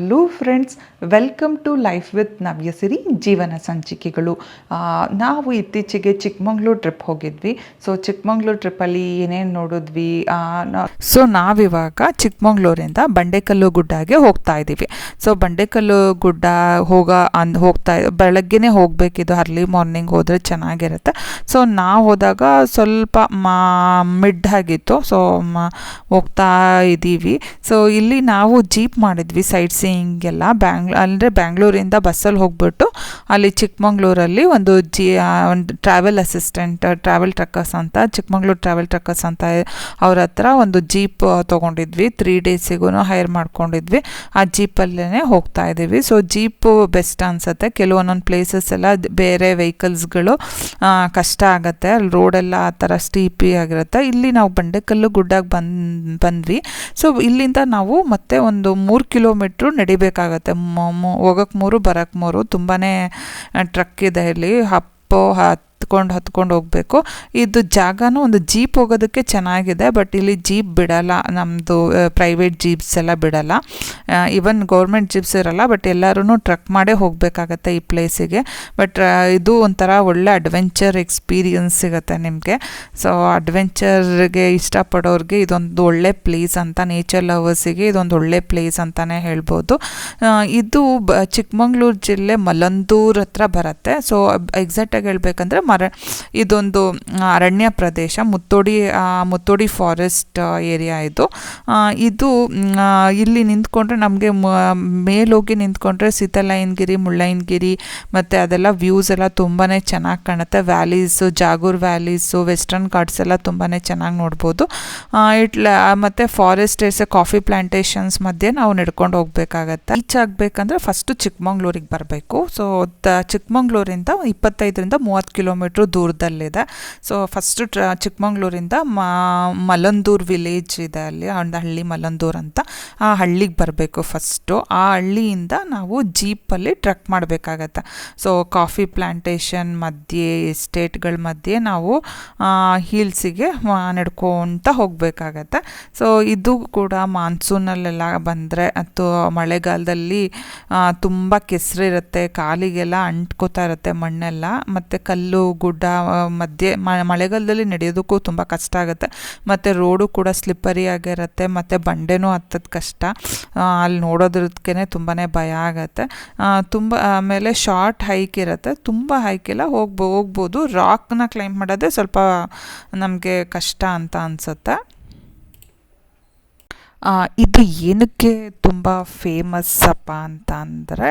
Hello friends welcome to life with Navyasiri ಜೀವನ ಸಂಚಿಕೆಗಳು. ನಾವು ಇತ್ತೀಚೆಗೆ ಚಿಕ್ಕಮಂಗ್ಳೂರು ಟ್ರಿಪ್ ಹೋಗಿದ್ವಿ. ಸೊ ಚಿಕ್ಕಮಂಗ್ಳೂರು ಟ್ರಿಪ್ಪಲ್ಲಿ ಏನೇನು ನೋಡಿದ್ವಿ? ಸೊ ನಾವಿವಾಗ ಚಿಕ್ಕಮಂಗ್ಳೂರಿಂದ ಬಂಡೆಕಲ್ಲು ಗುಡ್ಡಗೆ ಹೋಗ್ತಾ ಇದ್ದೀವಿ. ಸೊ ಬಂಡೆಕಲ್ಲು ಗುಡ್ಡ ಹೋಗ ಅಂದ್ ಹೋಗ್ತಾ ಬೆಳಗ್ಗೆನೇ ಹೋಗಬೇಕಿದು ಅರ್ಲಿ ಮಾರ್ನಿಂಗ್ ಹೋದರೆ ಚೆನ್ನಾಗಿರುತ್ತೆ. ಸೊ ನಾವು ಹೋದಾಗ ಸ್ವಲ್ಪ ಮಿಡ್ ಆಗಿತ್ತು. ಸೊ ಹೋಗ್ತಾ ಇದ್ದೀವಿ. ಸೊ ಇಲ್ಲಿ ನಾವು ಜೀಪ್ ಮಾಡಿದ್ವಿ ಸೀಯಿಂಗ್ ಎಲ್ಲ ಬ್ಯಾಂಗ್ಳ ಅಂದರೆ ಬ್ಯಾಂಗ್ಳೂರಿಂದ ಬಸ್ಸಲ್ಲಿ ಹೋಗ್ಬಿಟ್ಟು ಅಲ್ಲಿ ಚಿಕ್ಕಮಂಗ್ಳೂರಲ್ಲಿ ಒಂದು ಜಿ ಒಂದು ಟ್ರಾವೆಲ್ ಅಸಿಸ್ಟೆಂಟ್, ಟ್ರಾವೆಲ್ ಟ್ರಕ್ಕರ್ಸ್ ಅಂತ, ಚಿಕ್ಕಮಂಗ್ಳೂರು ಟ್ರಾವೆಲ್ ಟ್ರಕ್ಕರ್ಸ್ ಅಂತ ಅವ್ರ ಹತ್ರ ಒಂದು ಜೀಪ್ ತೊಗೊಂಡಿದ್ವಿ. ತ್ರೀ ಡೇಸಿಗೂ ಹೈರ್ ಮಾಡ್ಕೊಂಡಿದ್ವಿ. ಆ ಜೀಪಲ್ಲೇ ಹೋಗ್ತಾ ಇದ್ದೀವಿ. ಸೊ, ಜೀಪು ಬೆಸ್ಟ್ ಅನಿಸುತ್ತೆ. ಕೆಲವೊಂದೊಂದು ಪ್ಲೇಸಸ್ ಎಲ್ಲ ಬೇರೆ ವೆಹಿಕಲ್ಸ್ಗಳು ಕಷ್ಟ ಆಗುತ್ತೆ. ಅಲ್ಲಿ ರೋಡೆಲ್ಲ ಆ ಥರ ಸ್ಟೀಪಿ ಆಗಿರುತ್ತೆ. ಇಲ್ಲಿ ನಾವು ಬಂಡೆಕಲ್ಲು ಗುಡ್ಡಾಗಿ ಬಂದು, ಬಂದ್ವಿ. ಸೊ, ಇಲ್ಲಿಂದ ನಾವು ಮತ್ತೆ ಒಂದು ಮೂರು ಕಿಲೋಮೀಟ್ರು ನಡಿಬೇಕಾಗತ್ತೆ. ಹೋಗಕ್ಕೆ ಮೂರು ಬರೋಕ್ಕೆ ಮೂರು ತುಂಬಾ ಟ್ರಕ್ ಇದೆ ಇಲ್ಲಿ. ಹಪ್ಪೋ ಹತ್ಕೊಂಡು ಹತ್ಕೊಂಡು ಹೋಗಬೇಕು. ಇದು ಜಾಗನೂ ಒಂದು ಜೀಪ್ ಹೋಗೋದಕ್ಕೆ ಚೆನ್ನಾಗಿದೆ, ಬಟ್ ಇಲ್ಲಿ ಜೀಪ್ ಬಿಡಲ್ಲ. ನಮ್ಮದು ಪ್ರೈವೇಟ್ ಜೀಪ್ಸ್ ಎಲ್ಲ ಬಿಡಲ್ಲ. ಈವನ್ ಗೌರ್ಮೆಂಟ್ ಜೀಪ್ಸ್ ಇರಲ್ಲ, ಬಟ್ ಎಲ್ಲರೂ ಟ್ರಕ್ ಮಾಡೇ ಹೋಗಬೇಕಾಗತ್ತೆ ಈ ಪ್ಲೇಸಿಗೆ. ಬಟ್ ಇದು ಒಂಥರ ಒಳ್ಳೆ ಅಡ್ವೆಂಚರ್ ಎಕ್ಸ್ಪೀರಿಯನ್ಸ್ ಸಿಗುತ್ತೆ ನಿಮಗೆ. ಸೊ ಅಡ್ವೆಂಚರ್ಗೆ ಇಷ್ಟಪಡೋರಿಗೆ ಇದೊಂದು ಒಳ್ಳೆ ಪ್ಲೇಸ್ ಅಂತ ನೇಚರ್ ಲವರ್ಸಿಗೆ ಇದೊಂದು ಒಳ್ಳೆ ಪ್ಲೇಸ್ ಅಂತಲೇ ಹೇಳ್ಬೋದು. ಇದು ಬ, ಚಿಕ್ಕಮಂಗ್ಳೂರು ಜಿಲ್ಲೆ ಮಲಂದೂರ್ ಹತ್ರ ಬರುತ್ತೆ. ಸೊ ಎಕ್ಸಾಕ್ಟಾಗಿ ಹೇಳ್ಬೇಕಂದ್ರೆ ಮರ ಇದೊಂದು ಅರಣ್ಯ ಪ್ರದೇಶ, ಮುತ್ತೋಡಿ ಮುತ್ತೋಡಿ ಫಾರೆಸ್ಟ್ ಏರಿಯಾ ಇದು. ಇದು ಇಲ್ಲಿ ನಿಂತ್ಕೊಂಡ್ರೆ ನಮಗೆ ಮೇಲೋಗಿ ನಿಂತ್ಕೊಂಡ್ರೆ ಸೀತಲಯ್ಯನಗಿರಿ ಮುಳ್ಳಯ್ಯನಗಿರಿ ಮತ್ತು ಅದೆಲ್ಲ ವ್ಯೂಸ್ ಎಲ್ಲ ತುಂಬಾ ಚೆನ್ನಾಗಿ ಕಾಣುತ್ತೆ. ವ್ಯಾಲೀಸು ಜಾಗೂರ್ ವ್ಯಾಲೀಸು ವೆಸ್ಟರ್ನ್ ಘಾಟ್ಸ್ ಎಲ್ಲ ತುಂಬಾ ಚೆನ್ನಾಗಿ ನೋಡ್ಬೋದು. ಇಟ್ಲ ಮತ್ತು ಫಾರೆಸ್ಟ್ ಏರ್ಸ್ ಕಾಫಿ ಪ್ಲಾಂಟೇಶನ್ಸ್ ಮಧ್ಯೆ ನಾವು ನಡ್ಕೊಂಡು ಹೋಗಬೇಕಾಗತ್ತೆ. ರೀಚ್ ಆಗಬೇಕಂದ್ರೆ ಫಸ್ಟು ಚಿಕ್ಕಮಂಗ್ಳೂರಿಗೆ ಬರಬೇಕು. ಸೊ ಚಿಕ್ಕಮಂಗ್ಳೂರಿಂದ ಇಪ್ಪತ್ತೈದರಿಂದ ಮೂವತ್ತು ಕಿಲೋಮೀಟ್ರ್ ದೂರದಲ್ಲಿದೆ. ಸೊ ಫಸ್ಟು ಟ್ರ ಚಿಕ್ಕಮಂಗ್ಳೂರಿಂದ ಮಲಂದೂರ್ ವಿಲೇಜ್ ಇದೆ ಅಲ್ಲಿ ಒಂದು ಹಳ್ಳಿ ಮಲಂದೂರ್ ಅಂತ. ಆ ಹಳ್ಳಿಗೆ ಬರಬೇಕು ಫಸ್ಟು ಆ ಹಳ್ಳಿಯಿಂದ ನಾವು ಜೀಪಲ್ಲಿ ಟ್ರಕ್ ಮಾಡಬೇಕಾಗತ್ತೆ. ಸೊ ಕಾಫಿ ಪ್ಲ್ಯಾಂಟೇಷನ್ ಮಧ್ಯೆ ಎಸ್ಟೇಟ್ಗಳ ಮಧ್ಯೆ ನಾವು ಹೀಲ್ಸಿಗೆ ನಡ್ಕೊತ ಹೋಗಬೇಕಾಗತ್ತೆ. ಸೊ ಇದು ಕೂಡ ಮಾನ್ಸೂನಲ್ಲೆಲ್ಲ ಬಂದರೆ, ಅಥವಾ ಮಳೆಗಾಲದಲ್ಲಿ ತುಂಬ ಕೆಸರಿರುತ್ತೆ, ಕಾಲಿಗೆಲ್ಲ ಅಂಟ್ಕೋತಾ ಇರುತ್ತೆ ಮಣ್ಣೆಲ್ಲ. ಮತ್ತು ಕಲ್ಲು ಗುಡ್ಡ ಮಧ್ಯೆ ಮಳೆಗಾಲದಲ್ಲಿ ನಡೆಯೋದಕ್ಕೂ ತುಂಬ ಕಷ್ಟ ಆಗುತ್ತೆ. ಮತ್ತು ರೋಡು ಕೂಡ ಸ್ಲಿಪ್ಪರಿ ಆಗಿರುತ್ತೆ, ಮತ್ತು ಬಂಡೆನೂ ಹತ್ತೋದು ಕಷ್ಟ. ಅಲ್ಲಿ ನೋಡೋದಕ್ಕೆ ತುಂಬಾ ಭಯ ಆಗುತ್ತೆ. ತುಂಬ, ಆಮೇಲೆ ಶಾರ್ಟ್ ಹೈಕ್ ಇರುತ್ತೆ. ತುಂಬ ಹೈಕ್ ಎಲ್ಲ ಹೋಗ್ಬೋ, ಹೋಗ್ಬೋದು. ರಾಕ್ನ ಕ್ಲೈಂಬ್ ಮಾಡೋದೇ ಸ್ವಲ್ಪ ನಮಗೆ ಕಷ್ಟ ಅಂತ ಅನಿಸುತ್ತೆ. ಇದು ಏನಕ್ಕೆ ತುಂಬ ಫೇಮಸ್ ಅಪ್ಪ ಅಂತ ಅಂದರೆ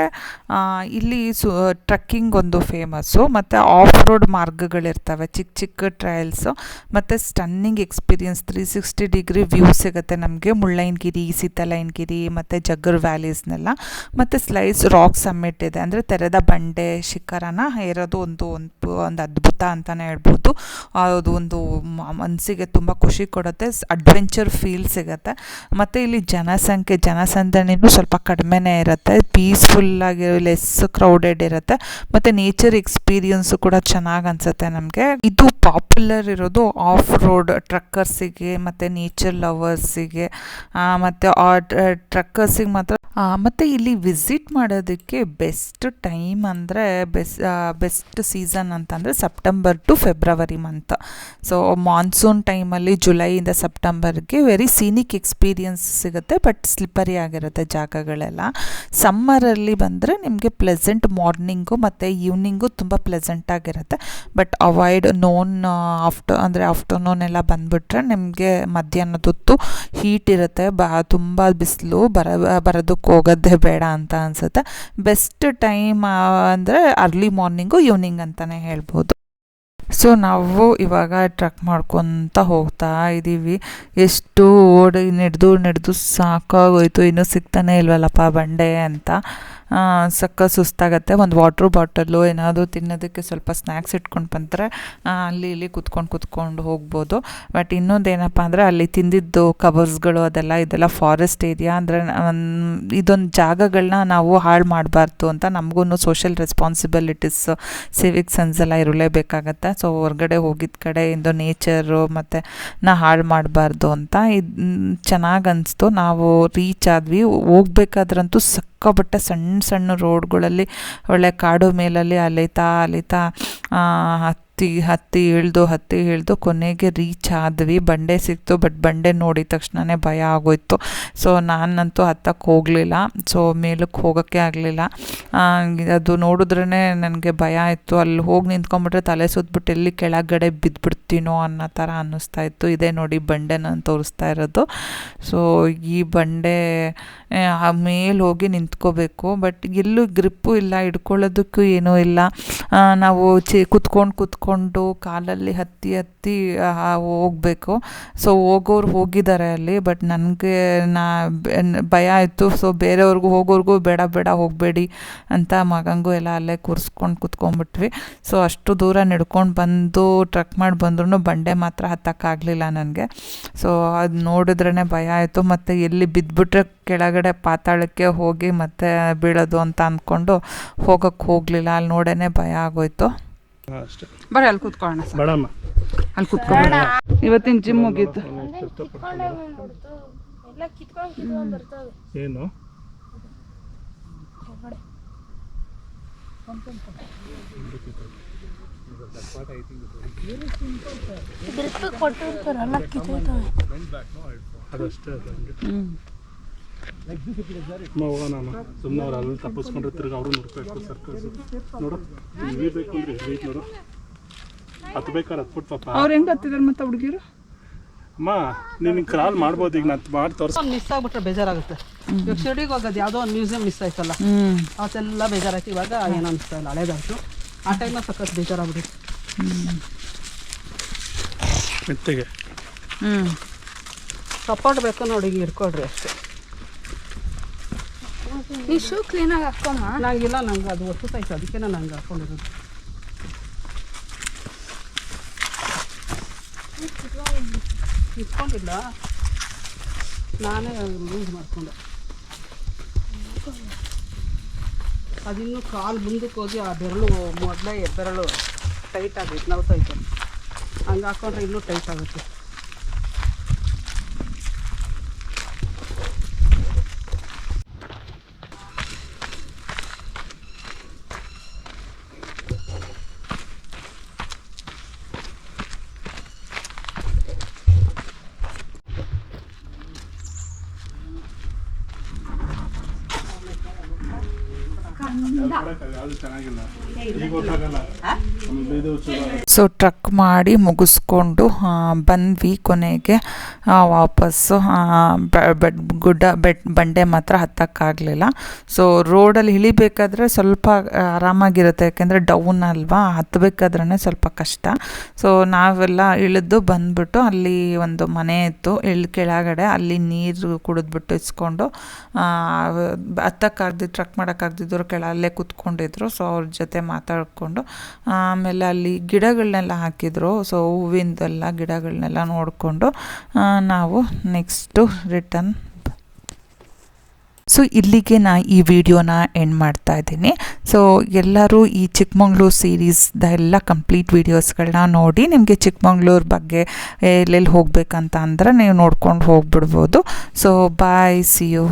ಇಲ್ಲಿ ಸು ಟ್ರಕ್ಕಿಂಗ್ ಒಂದು ಫೇಮಸ್ಸು ಮತ್ತು ಆಫ್ ರೋಡ್ ಮಾರ್ಗಗಳಿರ್ತವೆ ಚಿಕ್ಕ ಚಿಕ್ಕ ಟ್ರಯಲ್ಸು ಮತ್ತು stunning experience three sixty degree view ಸಿಗುತ್ತೆ ನಮಗೆ, ಮುಳ್ಳಯ್ಯನಗಿರಿ ಸೀತಾಲಯನಗಿರಿ ಮತ್ತು ಜಗ್ಗರ್ ವ್ಯಾಲೀಸ್ನೆಲ್ಲ ಮತ್ತು ಸ್ಲೈಸ್ ರಾಕ್ ಸಮ್ಮಿಟ್ ಇದೆ, ಅಂದರೆ ತೆರೆದ ಬಂಡೆ ಶಿಖರನ ಏರೋದು ಒಂದು ಒಂದು ಒಂದು ಅದ್ಭುತ ಅಂತಲೇ ಹೇಳ್ಬೋದು. ಅದು ಒಂದು ಮನಸ್ಸಿಗೆ ತುಂಬ ಖುಷಿ ಕೊಡುತ್ತೆ ಅಡ್ವೆಂಚರ್ ಫೀಲ್ ಸಿಗುತ್ತೆ. ಮತ್ತು ಇಲ್ಲಿ ಜನಸಂಖ್ಯೆ, ಜನಸಂದಣಿನೂ ಸ್ವಲ್ಪ ಕಡಿಮೆನೇ ಇರುತ್ತೆ. ಪೀಸ್ಫುಲ್ಲಾಗಿ ಲೆಸ್ ಕ್ರೌಡೆಡ್ ಇರುತ್ತೆ. ಮತ್ತು ನೇಚರ್ ಎಕ್ಸ್ಪೀರಿಯನ್ಸು ಕೂಡ ಚೆನ್ನಾಗಿ ಅನಿಸುತ್ತೆ ನಮಗೆ. ಇದು ಪಾಪ್ಯುಲರ್ ಇರೋದು ಆಫ್ ರೋಡ್ ಟ್ರಕ್ಕರ್ಸಿಗೆ ಮತ್ತು ನೇಚರ್ ಲವರ್ಸಿಗೆ ಮತ್ತು ಆ ಟ್ರಕ್ಕರ್ಸಿಗೆ ಮಾತ್ರ. ಮತ್ತು ಇಲ್ಲಿ ವಿಸಿಟ್ ಮಾಡೋದಕ್ಕೆ ಬೆಸ್ಟ್ ಟೈಮ್ ಅಂದರೆ ಬೆಸ್ ಬೆಸ್ಟ್ ಸೀಸನ್ ಅಂತಂದರೆ September to February month so monsoon ಟೈಮಲ್ಲಿ ಜುಲೈಯಿಂದ ಸೆಪ್ಟೆಂಬರ್ಗೆ ವೆರಿ ಸೀನಿಕ್ ಎಕ್ಸ್ಪೀರಿಯನ್ಸ್ ಸಿಗುತ್ತೆ ಬಟ್ ಸ್ಲಿಪ್ಪರಿ ಆಗಿರುತ್ತೆ ಜಾಗಗಳೆಲ್ಲ. ಸಮ್ಮರಲ್ಲಿ ಬಂದರೆ ನಿಮಗೆ ಪ್ಲೆಸೆಂಟ್ ಮಾರ್ನಿಂಗು ಮತ್ತು ಈವ್ನಿಂಗು ತುಂಬ ಪ್ಲೆಸೆಂಟ್ ಆಗಿರುತ್ತೆ. ಬಟ್ ಅವಾಯ್ಡ್ ನೋನ್ ಆಫ್ಟರ್ ಅಂದರೆ ಆಫ್ಟರ್ನೂನ್ ಎಲ್ಲ ಬಂದುಬಿಟ್ರೆ ನಿಮಗೆ ಮಧ್ಯಾಹ್ನದೊತ್ತು ಹೀಟ್ ಇರುತ್ತೆ, ಬ, ತುಂಬ ಬಿಸಿಲು, ಬರ, ಬರೋದಕ್ಕೆ ಹೋಗೋದೇ ಬೇಡ ಅಂತ ಅನಿಸುತ್ತೆ. ಬೆಸ್ಟ್ ಟೈಮ್ ಅಂದರೆ ಅರ್ಲಿ ಮಾರ್ನಿಂಗು ಈವ್ನಿಂಗ್ ಅಂತಲೇ ಹೇಳ್ಬೋದು. ಸೊ ನಾವು ಇವಾಗ ಟ್ರಕ್ ಮಾಡ್ಕೊತ ಹೋಗ್ತಾ ಇದ್ದೀವಿ ಎಷ್ಟು ಓಡಿ, ನಡೆದು ನಡೆದು ಸಾಕಾಗೋಯ್ತು. ಇನ್ನೂ ಸಿಗ್ತಾನೆ ಇಲ್ವಲ್ಲಪ್ಪ ಬಂಡೆ ಅಂತ. ಸಕ್ಕ ಸುಸ್ತಾಗತ್ತೆ. ಒಂದು ವಾಟ್ರ್ ಬಾಟಲು ಏನಾದರೂ ತಿನ್ನೋದಕ್ಕೆ ಸ್ವಲ್ಪ ಸ್ನ್ಯಾಕ್ಸ್ ಇಟ್ಕೊಂಡು ಬಂದರೆ ಅಲ್ಲಿ ಇಲ್ಲಿ ಕುತ್ಕೊಂಡು ಕುತ್ಕೊಂಡು ಹೋಗ್ಬೋದು. ಬಟ್ ಇನ್ನೊಂದು ಏನಪ್ಪ ಅಂದರೆ ಅಲ್ಲಿ ತಿಂದಿದ್ದು ಕವರ್ಸ್ಗಳು ಅದೆಲ್ಲ, ಇದೆಲ್ಲ ಫಾರೆಸ್ಟ್ ಏರಿಯಾ ಅಂದರೆ ಇದೊಂದು ಜಾಗಗಳನ್ನ ನಾವು ಹಾಳು ಮಾಡಬಾರ್ದು ಅಂತ ನಮಗೂ ಸೋಷಿಯಲ್ ರೆಸ್ಪಾನ್ಸಿಬಿಲಿಟೀಸ್ ಸಿವಿಕ್ ಸೆನ್ಸ್ ಎಲ್ಲ ಇರಲೇಬೇಕಾಗತ್ತೆ. ಸೊ ಹೊರಗಡೆ ಹೋಗಿದ್ದ ಇಂದು ನೇಚರು ಮತ್ತು ನಾ ಹಾಳು ಮಾಡಬಾರ್ದು ಅಂತ ಇದು ಚೆನ್ನಾಗಿ ಅನಿಸ್ತು. ನಾವು ರೀಚ್ ಆದ್ವಿ. ಹೋಗ್ಬೇಕಾದ್ರಂತೂ ಸಿಕ್ಕಾಪಟ್ಟೆ ಸಣ್ಣ ಸಣ್ಣ ರೋಡ್ಗಳಲ್ಲಿ ಒಳ್ಳೆ ಕಾಡು ಮೇಲಲ್ಲಿ ಅಲೀತಾ ಅಲೀತಾ ಹತ್ತಿ ಹತ್ತಿ ಇಳ್ದು ಹತ್ತಿ ಇಳ್ದು ಕೊನೆಗೆ ರೀಚ್ ಆದ್ವಿ. ಬಂಡೆ ಸಿಕ್ತು ಬಟ್ ಬಂಡೆ ನೋಡಿದ ತಕ್ಷಣವೇ ಭಯ ಆಗೋಯ್ತು. ಸೊ ನಾನಂತೂ ಹತ್ತಕ್ಕೆ ಹೋಗಲಿಲ್ಲ. ಸೊ ಮೇಲಕ್ಕೆ ಹೋಗೋಕ್ಕೆ ಆಗಲಿಲ್ಲ. ಅದು ನೋಡಿದ್ರೇ ನನಗೆ ಭಯ ಆಯಿತು. ಅಲ್ಲಿ ಹೋಗಿ ನಿಂತ್ಕೊಂಡ್ಬಿಟ್ರೆ ತಲೆ ಸುತ್ತಬಿಟ್ಟು ಎಲ್ಲಿ ಕೆಳಗಡೆ ಬಿದ್ದುಬಿಡ್ತೀನೋ ಅನ್ನೋ ಥರ ಅನ್ನಿಸ್ತಾ ಇತ್ತು. ಇದೇ ನೋಡಿ ಬಂಡೆ ನಾನು ತೋರಿಸ್ತಾ ಇರೋದು. ಸೊ ಈ ಬಂಡೆ ಮೇಲೆ ಹೋಗಿ ನಿಂತ್ಕೋಬೇಕು. ಬಟ್ ಎಲ್ಲೂ ಗ್ರಿಪ್ಪು ಇಲ್ಲ, ಹಿಡ್ಕೊಳ್ಳೋದಕ್ಕೂ ಏನೂ ಇಲ್ಲ. ನಾವು ಚಿ, ಕುತ್ಕೊಂಡು ಕುತ್ಕೊಂಡು ಕಾಲಲ್ಲಿ ಹತ್ತಿ ಹತ್ತಿ ಹೋಗಬೇಕು. ಸೊ ಹೋಗೋರು ಹೋಗಿದ್ದಾರೆ ಅಲ್ಲಿ ಬಟ್ ನನಗೆ ನಾ ಭಯ ಆಯಿತು. ಸೊ ಬೇರೆಯವ್ರಿಗೂ ಹೋಗೋರ್ಗೂ ಬೇಡ ಬೇಡ, ಹೋಗಬೇಡಿ ಅಂತ ಮಗಂಗೂ ಎಲ್ಲ ಅಲ್ಲೇ ಕೂರಿಸ್ಕೊಂಡು ಕುತ್ಕೊಂಡ್ಬಿಟ್ವಿ. ಸೊ ಅಷ್ಟು ದೂರ ನಡ್ಕೊಂಡು ಬಂದು ಟ್ರಕ್ ಮಾಡಿ ಬಂದ್ರೂ ಬಂಡೆ ಮಾತ್ರ ಹತ್ತಕ್ಕಾಗಲಿಲ್ಲ ನನಗೆ. ಸೊ ಅದು ನೋಡಿದ್ರೇ ಭಯ ಆಯಿತು. ಮತ್ತು ಎಲ್ಲಿ ಬಿದ್ದುಬಿಟ್ರೆ ಕೆಳಗಡೆ ಪಾತಾಳಕ್ಕೆ ಹೋಗಿ ಮತ್ತೆ ಬೀಳೋದು ಅಂತ ಅಂದ್ಕೊಂಡು ಹೋಗೋಕ್ಕೆ ಹೋಗಲಿಲ್ಲ. ಅಲ್ಲಿ ನೋಡೇ ಭಯ ಆಗೋಯ್ತು. ಅಷ್ಟೇ. ಬರ್ರಿ ಅಲ್ಲಿ ಕೂತ್ಕೊಳ್ಳೋಣ ಸರ್. ಬೇಡಮ್ಮ. ಅಲ್ಲಿ ಕೂತ್ಕೊಳ್ಳೋಣ. ಇವತ್ತಿನ ಜಿಮ್ ಮುಗೀತು. ಏನು? ಅದಷ್ಟೇ ಹೋಗೋಣ ಸುಮ್ಮನೆ ಅವ್ರು ಅಲ್ಲಿ ತಪ್ಪಿಸ್ಕೊಂಡ್ರೆ ತಿರ್ಗಿ ಅವರು ನೋಡ್ಬೇಕು ಸರ್ಕಸ್ ನೋಡು ನೀವೇ ಬೇಕು ಅಂದ್ರೆ ವೆಯ್ಟ್ ನೋಡು. ಹತ್ತು ಬೇಕಾದ್ರೆ ಹತ್ಬಿಟ್ಟು ಪಾಪ. ಅವ್ರು ಹೆಂಗೆ ಹತ್ತಿದಾರೆ ಮತ್ತೆ ಹುಡುಗಿರು? ಅಮ್ಮ ನೀನು ಕ್ರಾಲ್ ಮಾಡ್ಬೋದು ಈಗ ನಾನು ಮಾಡಿ ತೋರಿಸ್ ಮಿಸ್ ಆಗ್ಬಿಟ್ರೆ ಬೇಜಾರಾಗುತ್ತೆ. ಇವಾಗ ಶಿರ್ಡಿಗೆ ಹೋಗೋದು ಯಾವುದೋ ಒಂದು ಮ್ಯೂಸಿಯಂ ಮಿಸ್ ಆಯ್ತಲ್ಲ. ಅವತ್ತೆಲ್ಲ ಬೇಜಾರಾಯ್ತು. ಇವಾಗ ಏನೋ ಅನಿಸ್ತಾ ಇಲ್ಲ ಹಳೇದಾಯ್ತು. ಆ ಟೈಮಲ್ಲಿ ಸಖತ್ ಬೇಜಾರಾಗ್ಬಿಡಿ ಮೆತ್ತಗೆ. ಹ್ಞೂ ಸಪೋರ್ಟ್ ಬೇಕು ನೋಡಿ ಇಟ್ಕೊಳ್ರಿ ಅಷ್ಟೇ. ನೀ ಶೂ ಕ್ಲೀನಾಗಿ ಹಾಕೊಮ್ಮ ನಂಗಿಲ್ಲ ನಂಗೆ ಅದು ಒತ್ತುತ್ತಾಯ್ತು ಅದಕ್ಕೆ ನಾನು ಹಂಗೆ ಹಾಕೊಂಡಿರೋದು ಇಟ್ಕೊಂಡಿಲ್ಲ ನಾನೇ ಯೂಸ್ ಮಾಡಿಕೊಂಡೆ. ಅದಿನ್ನು ಕಾಲು ಮುಂದಕ್ಕೆ ಹೋಗಿ ಆ ಬೆರಳು ಮೊದಲೇ ಬೆರಳು ಟೈಟ್ ಆಗೈತೆ ತೈತು ಹಂಗೆ ಹಾಕೊಂಡ್ರೆ ಇನ್ನೂ ಟೈಟ್ ಆಗುತ್ತೆ. ಯಾವುದು ಚೆನ್ನಾಗಿಲ್ಲ. ಈಗ ಗೊತ್ತಾಗಲ್ಲ ಸೊ ಟ್ರಕ್ ಮಾಡಿ ಮುಗಿಸ್ಕೊಂಡು ಬಂದ್ವಿ ಕೊನೆಗೆ. ವಾಪಸ್ಸು ಬೆಡ್, ಗುಡ್ಡ ಬೆಡ್ ಬಂಡೆ ಮಾತ್ರ ಹತ್ತಕ್ಕಾಗಲಿಲ್ಲ. ಸೊ ರೋಡಲ್ಲಿ ಇಳಿಬೇಕಾದ್ರೆ ಸ್ವಲ್ಪ ಆರಾಮಾಗಿರುತ್ತೆ. ಯಾಕೆಂದರೆ ಡೌನ್ ಅಲ್ವಾ? ಹತ್ತಬೇಕಾದ್ರೆ ಸ್ವಲ್ಪ ಕಷ್ಟ. ಸೊ ನಾವೆಲ್ಲ ಇಳಿದು ಬಂದ್ಬಿಟ್ಟು ಅಲ್ಲಿ ಒಂದು ಮನೆ ಇತ್ತು. ಇಳ್, ಕೆಳಗಡೆ ಅಲ್ಲಿ ನೀರು ಕುಡಿದ್ಬಿಟ್ಟು ಇಸ್ಕೊಂಡು ಹತ್ತಕ್ಕಾಗ್ದಿದ್ದು ಟ್ರಕ್ ಮಾಡೋಕ್ಕಾಗ್ದಿದ್ದವ್ರು ಕೆಳ ಅಲ್ಲೇ ಕೂತ್ಕೊಂಡಿದ್ರು. ಸೊ ಅವ್ರ ಜೊತೆ ಮಾತಾಡ್ಕೊಂಡು ಆಮೇಲೆ ಅಲ್ಲಿ ಗಿಡಗಳನ್ನೆಲ್ಲ ಹಾಕಿದ್ರು. ಸೊ ಹೂವಿಂದೆಲ್ಲ ಗಿಡಗಳನ್ನೆಲ್ಲ ನೋಡಿಕೊಂಡು ನಾವು ನೆಕ್ಸ್ಟು ರಿಟರ್ನ್ ಸೊ ಇಲ್ಲಿಗೆ ನಾ ಈ ವಿಡಿಯೋನ ಎಂಡ್ ಮಾಡ್ತಾ ಇದ್ದೀನಿ. ಸೊ ಎಲ್ಲರೂ ಈ ಚಿಕ್ಕಮಂಗ್ಳೂರು ಸೀರೀಸ್ದ ಎಲ್ಲ ಕಂಪ್ಲೀಟ್ ವೀಡಿಯೋಸ್ಗಳನ್ನ ನೋಡಿ ನಿಮಗೆ ಚಿಕ್ಕಮಂಗ್ಳೂರು ಬಗ್ಗೆ ಎಲ್ಲೆಲ್ಲಿ ಹೋಗ್ಬೇಕಂತ ಅಂದ್ರೆ ನೀವು ನೋಡ್ಕೊಂಡು ಹೋಗ್ಬಿಡ್ಬೋದು. So bye see you